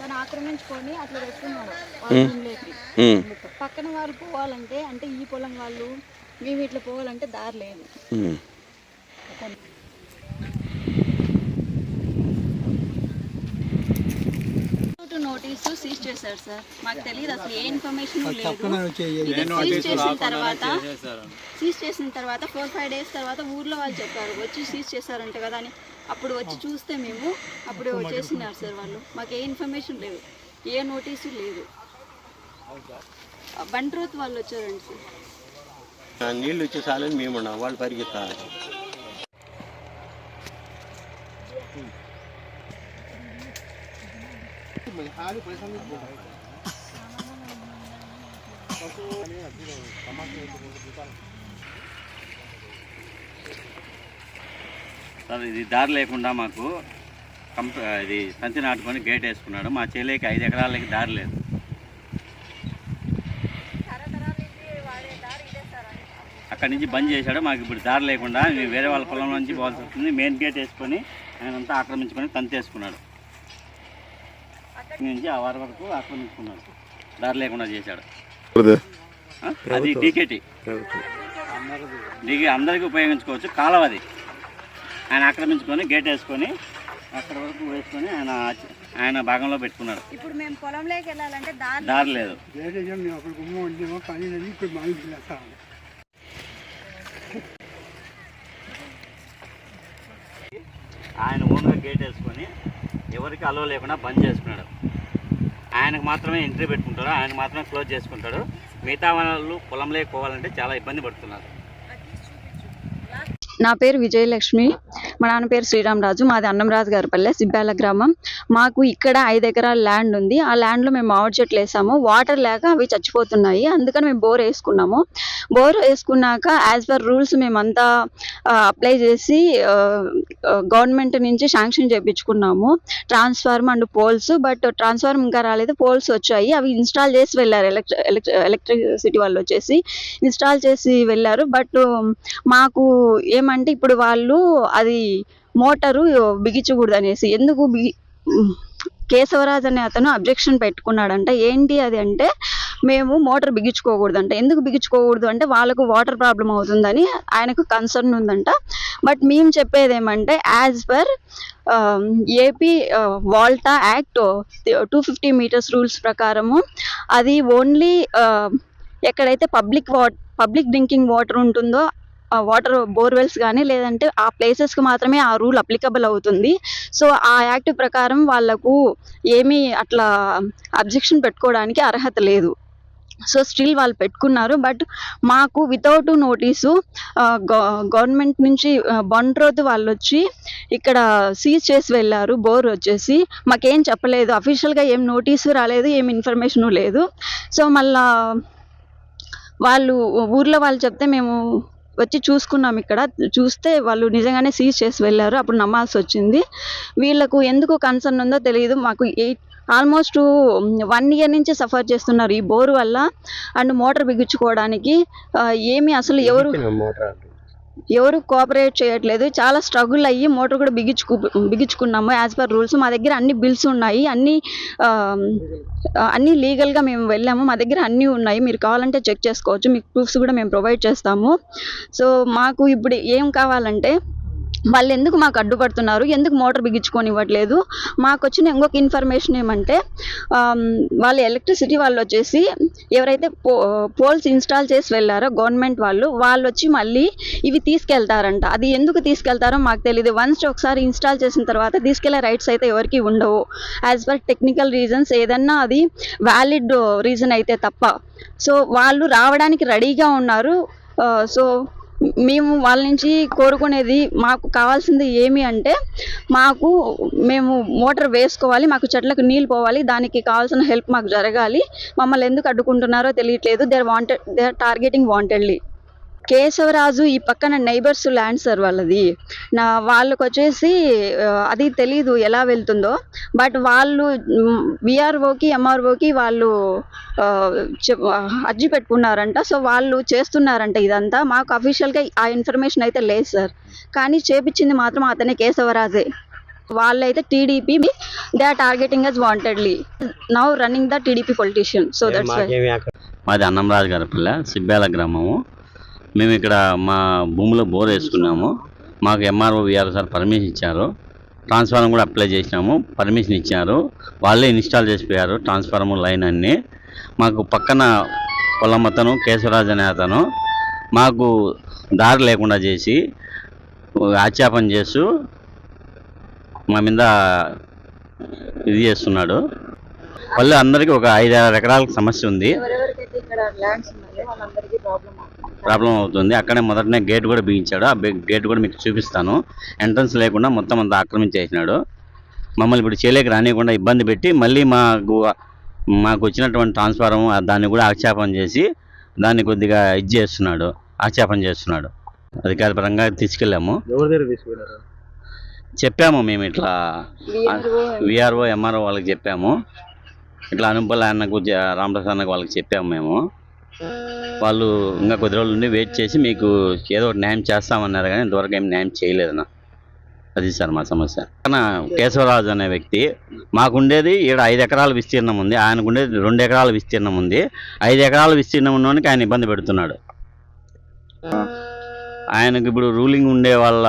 తను ఆక్రమించుకొని అట్లా పెట్టుకున్నాడు. పక్కన వాళ్ళు పోవాలంటే అంటే ఈ పొలం వాళ్ళు మేము ఇట్లా పోవాలంటే దారి లేదు. నోటీసు సీజ్ చేశారు సార్. మాకు తెలియదు అసలు ఏ ఇన్ఫర్మేషన్ లేదు. సీజ్ చేసిన తర్వాత సీజ్ చేసిన తర్వాత ఫోర్ ఫైవ్ డేస్ తర్వాత ఊర్లో వాళ్ళు చెప్పారు వచ్చి సీజ్ చేశారంట కదా అని. అప్పుడు వచ్చి చూస్తే మేము అప్పుడు చేసినారు సార్ వాళ్ళు. మాకు ఏ ఇన్ఫర్మేషన్ లేదు. ఏ నోటీసు లేదు. బంట్రోత్ వాళ్ళు వచ్చారండి సార్. నీళ్ళు వచ్చే చాలని మేము ఉన్నాం. వాళ్ళు పరిగెత్తాలి. సార్ ఇది దారి లేకుండా మాకు కంప ఇది సంచి నాటుకొని గేట్ వేసుకున్నాడు. మా చెల్లికి ఐదు ఎకరాలకి దారి లేదు. అక్కడి నుంచి బంద్ చేశాడు. మాకు ఇప్పుడు దారి లేకుండా వేరే వాళ్ళ పొలం నుంచి పోవాల్సి వస్తుంది. మెయిన్ గేట్ వేసుకొని ఆయన అంతా ఆక్రమించుకొని తంతేసుకున్నాడు నుంచి ఆ వారి వరకు ఆక్రమించుకున్నాడు. దారి లేకుండా చేశాడు? అది టీకేటీ దిగి అందరికీ ఉపయోగించుకోవచ్చు కాలువ అది. ఆయన ఆక్రమించుకొని గేట్ వేసుకొని అక్కడ వరకు వేసుకొని ఆయన ఆయన భాగంలో పెట్టుకున్నాడు. ఇప్పుడు మేము పొలంలోకి వెళ్ళాలంటే దారి దారి లేదు. ఆయన ఓన్గా గేట్ వేసుకొని ఎవరికి అలో లేకుండా బంద్ చేసుకున్నాడు. ఆయనకు మాత్రమే ఎంట్రీ పెట్టుకుంటాడు ఆయన మాత్రమే క్లోజ్ చేసుకుంటాడు. మిగతా వాళ్ళు పొలంలోకి పోవాలంటే చాలా ఇబ్బంది పడుతున్నారు. నా పేరు విజయలక్ష్మి. మా నాన్న పేరు శ్రీరామరాజు మాది అన్నంరాజు గారి పల్లె సిబ్బాల గ్రామం. మాకు ఇక్కడ ఐదు ఎకరాల ల్యాండ్ ఉంది. ఆ ల్యాండ్లో మేము మామిడి చెట్లు వేసాము. వాటర్ లేక అవి చచ్చిపోతున్నాయి. అందుకని మేము బోర్ వేసుకున్నాము. బోర్ వేసుకున్నాక యాజ్ పర్ రూల్స్ మేమంతా అప్లై చేసి గవర్నమెంట్ నుంచి sanction చేయించుకున్నాము transform and poles but transform ఇంకా రాలేదు. పోల్స్ వచ్చాయి. అవి ఇన్స్టాల్ చేసి వెళ్ళారు. ఎలక్ట్రి ఎలక్ట్రిసిటీ వాళ్ళు వచ్చేసి ఇన్స్టాల్ చేసి వెళ్ళారు. బట్ మాకు ఏమంటే ఇప్పుడు వాళ్ళు అది మోటారు బిగించకూడదు అనేసి ఎందుకు బిగి కేశవరాజ్ అనే అతను అబ్జెక్షన్ పెట్టుకున్నాడంట. ఏంటి అది అంటే మేము మోటార్ బిగించుకోకూడదు అంట ఎందుకు బిగించుకోకూడదు అంటే వాళ్ళకు వాటర్ ప్రాబ్లం అవుతుందని ఆయనకు కన్సర్న్ ఉందంట. బట్ మేము చెప్పేది ఏమంటే as per AP WALTA act two fifty metres rules ప్రకారము అది ఓన్లీ ఎక్కడైతే public what public drinking water ఉంటుందో వాటర్ బోర్వెల్స్ కానీ లేదంటే ఆ ప్లేసెస్కి మాత్రమే ఆ రూల్ అప్లికబుల్ అవుతుంది. సో ఆ యాక్ట్ ప్రకారం వాళ్ళకు ఏమీ అట్లా అబ్జెక్షన్ పెట్టుకోవడానికి అర్హత లేదు. సో స్టిల్ వాళ్ళు పెట్టుకున్నారు. బట్ మాకు వితౌట్ నోటీసు గవర్నమెంట్ నుంచి బండ్రోత్ వాళ్ళు వచ్చి ఇక్కడ సీజ్ చేసి వెళ్ళారు బోర్ వచ్చేసి. మాకేం చెప్పలేదు. అఫీషియల్గా ఏం నోటీసు రాలేదు ఏం ఇన్ఫర్మేషను లేదు. సో మళ్ళా వాళ్ళు ఊర్లో వాళ్ళు చెప్తే మేము వచ్చి చూసుకున్నాం ఇక్కడ. చూస్తే వాళ్ళు నిజంగానే సీజ్ చేసి వెళ్ళారు. అప్పుడు నమ్మాల్సి వచ్చింది వీళ్ళకు ఎందుకు కన్సర్న్ ఉందో తెలియదు మాకు ఎయిట్ ఆల్మోస్ట్ వన్ ఇయర్ నుంచి సఫర్ చేస్తున్నారు ఈ బోరు వల్ల. అండ్ మోటార్ బిగించుకోవడానికి ఏమి అసలు ఎవరు మోటార్ ఎవరు కోఆపరేట్ చేయట్లేదు. చాలా స్ట్రగుల్ అయ్యి మోటార్ కూడా బిగించుకు బిగించుకున్నాము. యాజ్ పర్ రూల్స్ మా దగ్గర అన్ని బిల్స్ ఉన్నాయి. అన్ని అన్నీ అన్ని లీగల్గా మేము వెళ్ళాము. మా దగ్గర అన్నీ ఉన్నాయి. మీరు కావాలంటే చెక్ చేసుకోవచ్చు. మీకు ప్రూఫ్స్ కూడా మేము ప్రొవైడ్ చేస్తాము. సో మాకు ఇప్పుడు ఏం కావాలంటే వాళ్ళు ఎందుకు మాకు అడ్డుపడుతున్నారు? ఎందుకు మోటార్ బిగించుకొని ఇవ్వట్లేదు మాకు వచ్చిన ఇంకొక ఇన్ఫర్మేషన్ ఏమంటే వాళ్ళ ఎలక్ట్రిసిటీ వాళ్ళు వచ్చేసి ఎవరైతే పో పోల్స్ ఇన్స్టాల్ చేసి వెళ్ళారో గవర్నమెంట్ వాళ్ళు వాళ్ళు వచ్చి మళ్ళీ ఇవి తీసుకెళ్తారంట. అది ఎందుకు తీసుకెళ్తారో మాకు తెలియదు వన్స్ ఒకసారి ఇన్స్టాల్ చేసిన తర్వాత తీసుకెళ్ళే రైట్స్ అయితే ఎవరికి ఉండవు. యాజ్ పర్ టెక్నికల్ రీజన్స్ ఏదన్నా అది వ్యాలిడ్ రీజన్ అయితే తప్ప. సో వాళ్ళు రావడానికి రెడీగా ఉన్నారు. సో మేము వాళ్ళ నుంచి కోరుకునేది మాకు కావాల్సింది ఏమి అంటే మాకు మేము మోటార్ వేసుకోవాలి మాకు చెట్లకు నీళ్ళు పోవాలి దానికి కావాల్సిన హెల్ప్ మాకు జరగాలి. మమ్మల్ని ఎందుకు అడ్డుకుంటున్నారో తెలియట్లేదు. They wanted they are targeting wantedly Keshavaraju ఈ పక్కన నైబర్స్ ల్యాండ్ సార్ వాళ్ళది. నా వాళ్ళకి వచ్చేసి అది తెలీదు ఎలా వెళ్తుందో. బట్ వాళ్ళు విఆర్ఓకి ఎంఆర్ఓకి వాళ్ళు అర్జీ పెట్టుకున్నారంట. సో వాళ్ళు చేస్తున్నారంట ఇదంతా. మాకు అఫీషియల్గా ఆ ఇన్ఫర్మేషన్ అయితే లేదు సార్ కానీ చేపించింది మాత్రం అతనే కేశవరాజే. వాళ్ళైతే TDP they are targeting us wantedly now running the TDP politician so that's మాది అన్నంరాజు గారి పల్లె సిబ్బాల గ్రామము. మేము ఇక్కడ మా భూమిలో బోర్ వేసుకున్నాము. మాకు ఎంఆర్ఓ విఆర్ఓ సార్ పర్మిషన్ ఇచ్చారు. ట్రాన్స్ఫార్మర్ కూడా అప్లై చేసినాము. పర్మిషన్ ఇచ్చారు. వాళ్ళే ఇన్స్టాల్ చేసిపోయారు. ట్రాన్స్ఫార్మర్ లైన్ అన్ని. మాకు పక్కన పొలం అతను కేశవరాజు అనే అతను మాకు దారి లేకుండా చేసి ఆచ్యాపన చేస్తూ మా మీద ఇది చేస్తున్నాడు. వాళ్ళు అందరికీ ఒక ఐదు ఆరు ఎకరాలకు సమస్య ఉంది. ప్రాబ్లం అవుతుంది. అక్కడే మొదటనే గేట్ కూడా బిగించాడు. ఆ బే- గేట్ కూడా మీకు చూపిస్తాను. ఎంట్రన్స్ లేకుండా మొత్తం అంతా ఆక్రమించేసినాడు. మమ్మల్ని ఇప్పుడు చేయలేక రానియకుండా ఇబ్బంది పెట్టి మళ్ళీ మాకు మాకు వచ్చినటువంటి ట్రాన్స్ఫారం దాన్ని కూడా ఆక్షేపణ చేసి దాన్ని కొద్దిగా ఇది చేస్తున్నాడు. ఆక్షేపణ చేస్తున్నాడు. అధికారపరంగా తీసుకెళ్ళాము. చెప్పాము మేము ఇట్లా విఆర్ఓ ఎంఆర్ఓ వాళ్ళకి చెప్పాము. ఇట్లా అనుపల్ అన్నకు రామప్రసాద్ అన్నకు వాళ్ళకి చెప్పాము మేము. వాళ్ళు ఇంకా కొద్ది రోజులు ఉండి వెయిట్ చేసి మీకు ఏదో ఒకటి న్యాయం చేస్తామన్నారు కానీ ఇంతవరకు ఏం న్యాయం చేయలేదన్న అది సార్ మా సమస్య. కానీ కేశవరాజు అనే వ్యక్తి మాకుండేది ఈడ ఐదు ఎకరాల విస్తీర్ణం ఉంది. ఆయనకు ఉండేది రెండు ఎకరాల విస్తీర్ణం ఉంది. ఐదు ఎకరాల విస్తీర్ణం ఉన్నవానికి ఆయన ఇబ్బంది పెడుతున్నాడు. ఆయనకు ఇప్పుడు రూలింగ్ ఉండే వాళ్ళ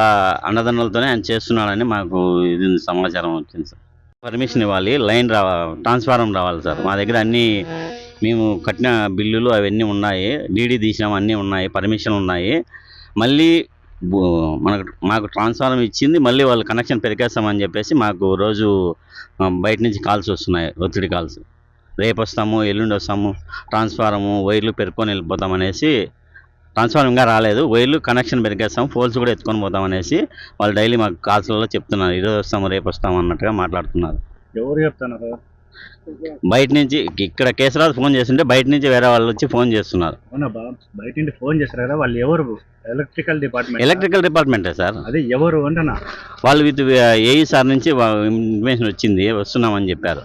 అన్నదండలతోనే ఆయన చేస్తున్నాడని మాకు ఇది సమాచారం వచ్చింది సార్. పర్మిషన్ ఇవ్వాలి. లైన్ రావాలి ట్రాన్స్ఫారం రావాలి సార్. మా దగ్గర అన్ని మేము కట్టిన బిల్లులు అవన్నీ ఉన్నాయి డీడీ తీసినాం అన్నీ ఉన్నాయి పర్మిషన్ ఉన్నాయి. మళ్ళీ మనకు మాకు ట్రాన్స్ఫార్మర్ ఇచ్చింది మళ్ళీ వాళ్ళు కనెక్షన్ పెరిగేస్తామని చెప్పేసి మాకు రోజు బయట నుంచి కాల్స్ వస్తున్నాయి ఒత్తిడి కాల్స్. రేపు వస్తాము ఎల్లుండి వస్తాము ట్రాన్స్ఫారము వైర్లు పెరుక్కొని వెళ్ళిపోతాం అనేసి ట్రాన్స్ఫార్మర్ ఇంకా రాలేదు వైర్లు కనెక్షన్ పెరిగేస్తాం పోల్స్ కూడా ఎత్తుకొని పోతాం అనేసి వాళ్ళు డైలీ మాకు కాల్స్లలో చెప్తున్నారు ఈరోజు వస్తాము రేపు వస్తాము అన్నట్టుగా మాట్లాడుతున్నారు. ఎవరు చెప్తున్నారు? బయట నుంచి ఇక్కడ కేసరాజు ఫోన్ చేస్తుంటే బయట నుంచి వేరే వాళ్ళు వచ్చి ఫోన్ చేస్తున్నారు. బయట నుండి ఫోన్ చేశారు కదా వాళ్ళు ఎవరు? ఎలక్ట్రికల్ డిపార్ట్మెంట్ ఎలక్ట్రికల్ డిపార్ట్మెంటే సార్? అదే ఎవరు అంటున్నా? వాళ్ళు విత్ ఏఈ సార్ నుంచి ఇన్ఫర్మేషన్ వచ్చింది వస్తున్నామని చెప్పారు.